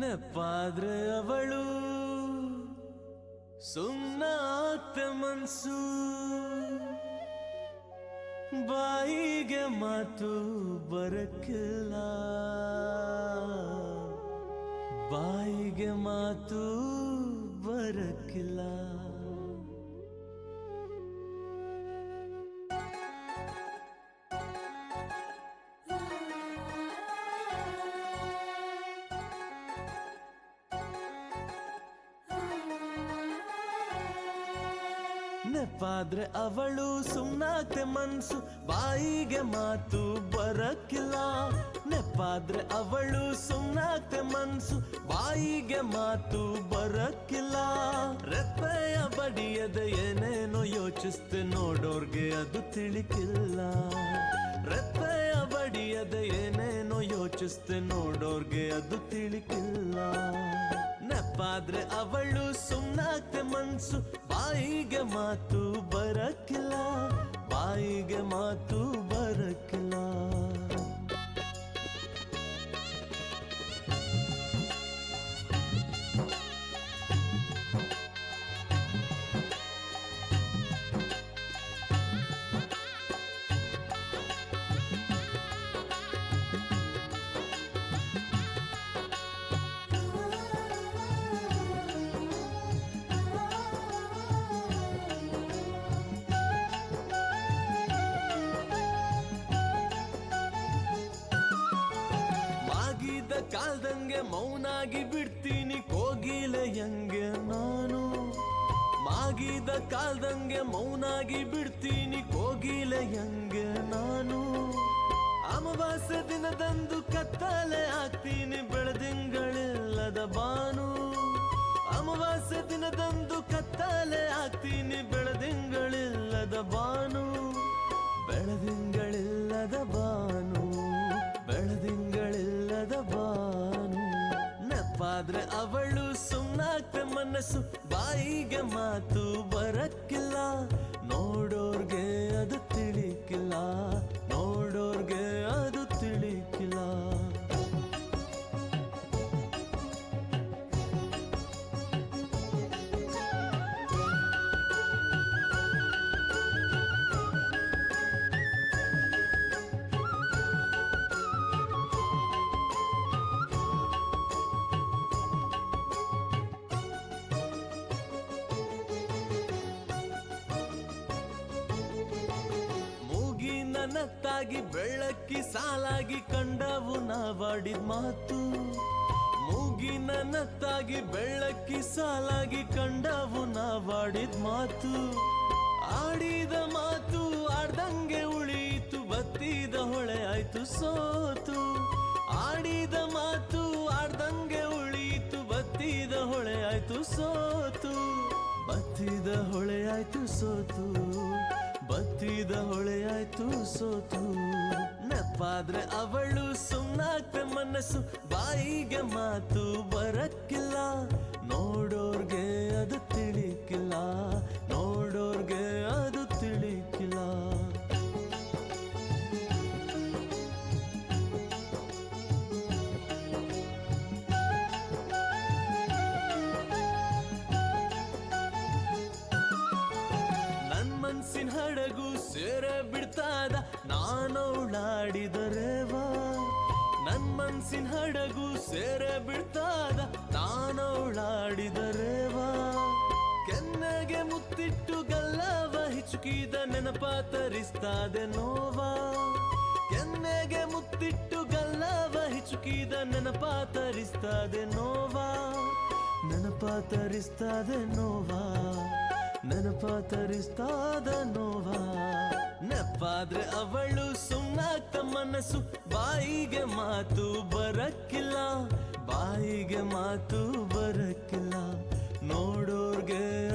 ನೆಪ್ಪಾದ್ರೆ ಅವಳು. ಸುಮ್ಮನಾಗ್ತೆ ಮನ್ಸು. ಬಾಯಿಗೆ ಮಾತು ಬರಕ್ಕಿಲ್ಲ ಬಾಯಿಗೆ ಮಾತು ಬರಕ್ಕಿಲ್ಲ ನೆಪಾದ್ರೆ ಅವಳು ಸುಮ್ನಾಗ್ತೆ ಮನ್ಸು, ಬಾಯಿಗೆ ಮಾತು ಬರಕ್ಕಿಲ್ಲ. ನೆಪಾದ್ರೆ ಅವಳು ಸುಮ್ನಾಗ್ತೆ ಮನ್ಸು, ಬಾಯಿಗೆ ಮಾತು ಬರಕ್ಕಿಲ್ಲ. ರೆಪ್ಪೆಯ ಬಡಿಯದ ಏನೇನೋ ಯೋಚಿಸ್ತೆ ನೋಡೋರ್ಗೆ ಅದು ತಿಳಿಕಿಲ್ಲ. ರೆಪ್ಪೆಯ ಬಡಿಯದ ಏನೇನೋ ಯೋಚಿಸ್ತೆ ನೋಡೋರ್ಗೆ ಅದು ತಿಳಿಕಿಲ್ಲ. ನೆಪ್ಪಾದ್ರೆ ಅವಳು ಸುಮ್ಮನಾಗ್ತೆ ಮನ್ಸು. ಬಾಯಿಗೆ ಮಾತು ಬರಕ್ಕಿಲ್ಲ ಬಾಯಿಗೆ ಮಾತು ಬರಕ್ಕಿಲ್ಲ ಕಾಲ್ದಂಗೆ ಮೌನಾಗಿ ಬಿಡ್ತೀನಿ ಕೋಗಿಲೆಯಂಗೆ ನಾನು? ಮಾಗಿದ ಕಾಲ್ದಂಗೆ ಮೌನಾಗಿ ಬಿಡ್ತೀನಿ ಕೋಗಿಲೆಯಂಗೆ ನಾನು? ಅಮಾವಾಸ್ಯ ದಿನದಂದು ಕತ್ತಲೆ ಹಾಕ್ತೀನಿ ಬೆಳದಿಂಗಳಿಲ್ಲದ ಬಾನು. ಅಮಾವಾಸ್ಯ ದಿನದಂದು ಕತ್ತಲೆ ಹಾಕ್ತೀನಿ ಬೆಳದಿಂಗಳಿಲ್ಲದ ಬಾನು. ಬೆಳದಿಂಗಳಿಲ್ಲದ ಬಾನು ನೆಪ್ಪಾದ್ರೆ ಅವಳು ಸುಮ್ಮನಾಗ್ತ ಮನಸ್ಸು ಬಾಯಿಗೆ ಮಾತು ಬರಕ್ಕಿಲ್ಲ. ನತ್ತಾಗಿ ಬೆಳ್ಳಕ್ಕಿ ಸಾಲಾಗಿ ಕಂಡವು ನಾವಾಡಿದ ಮಾತು. ಮೂಗಿನ ನತ್ತಾಗಿ ಬೆಳಕಿ ಸಾಲಾಗಿ ಕಂಡವು ನಾವಾಡಿದ ಮಾತು. ಆಡಿದ ಮಾತು ಆಡ್ದಂಗೆ ಉಳೀತು ಬತ್ತಿದ ಹೊಳೆ ಆಯ್ತು ಸೋತು. ಆಡಿದ ಮಾತು ಆಡ್ದಂಗೆ ಉಳೀತು ಬತ್ತಿದ ಹೊಳೆ ಆಯ್ತು ಸೋತು. ಬತ್ತಿದ ಹೊಳೆ ಆಯ್ತು ಸೋತು. ಬತ್ತಿದ ಹೊಳೆಯಾಯ್ತು ಸೋತು. ನೆಪ್ಪಾದ್ರೆ ಅವಳು ಸುಮ್ಮನಾಗ್ತೆ ಮನಸ್ಸು. ಬಾಯಿಗೆ ಮಾತು ಬರಕ್ಕಿಲ್ಲ. ನೋಡೋರ್ಗೆ ಮನ್ಸಿನ ಹಡಗು ಸೇರ ಬಿಡ್ತಾದ ನಾನವಳಾಡಿದರೇವಾ ನನ್ ಮನ್ಸಿನ ಹಡಗು ಸೇರ ಬಿಡ್ತಾದ ನಾನವಳಾಡಿದರೇವಾ ಕೆನ್ನಗೆ ಮುತ್ತಿಟ್ಟು ಗಲ್ಲವ ಹಿಚುಕಿದ ನೆನಪ ತರಿಸ್ತಾದೆ ನೋವಾ. ಕೆನ್ನೆಗೆ ಮುತ್ತಿಟ್ಟು ಗಲ್ಲವ ಹಿಚುಕಿದ ನೆನಪ ತರಿಸ್ತಾದೆ ನೋವಾ. ನೆನಪ ತರಿಸ್ತಾದೆ ನೋವಾ. ನೆನಪ ತರಿಸ್ತಾದ ನೋವ. ನೆಪ್ಪಾದ್ರೆ ಅವಳು ಸುಮ್ಮನಾಗ್ತ ಮನಸ್ಸು. ಬಾಯಿಗೆ ಮಾತು ಬರಕ್ಕಿಲ್ಲ. ಬಾಯಿಗೆ ಮಾತು ಬರಕ್ಕಿಲ್ಲ. ನೋಡೋರ್ಗೆ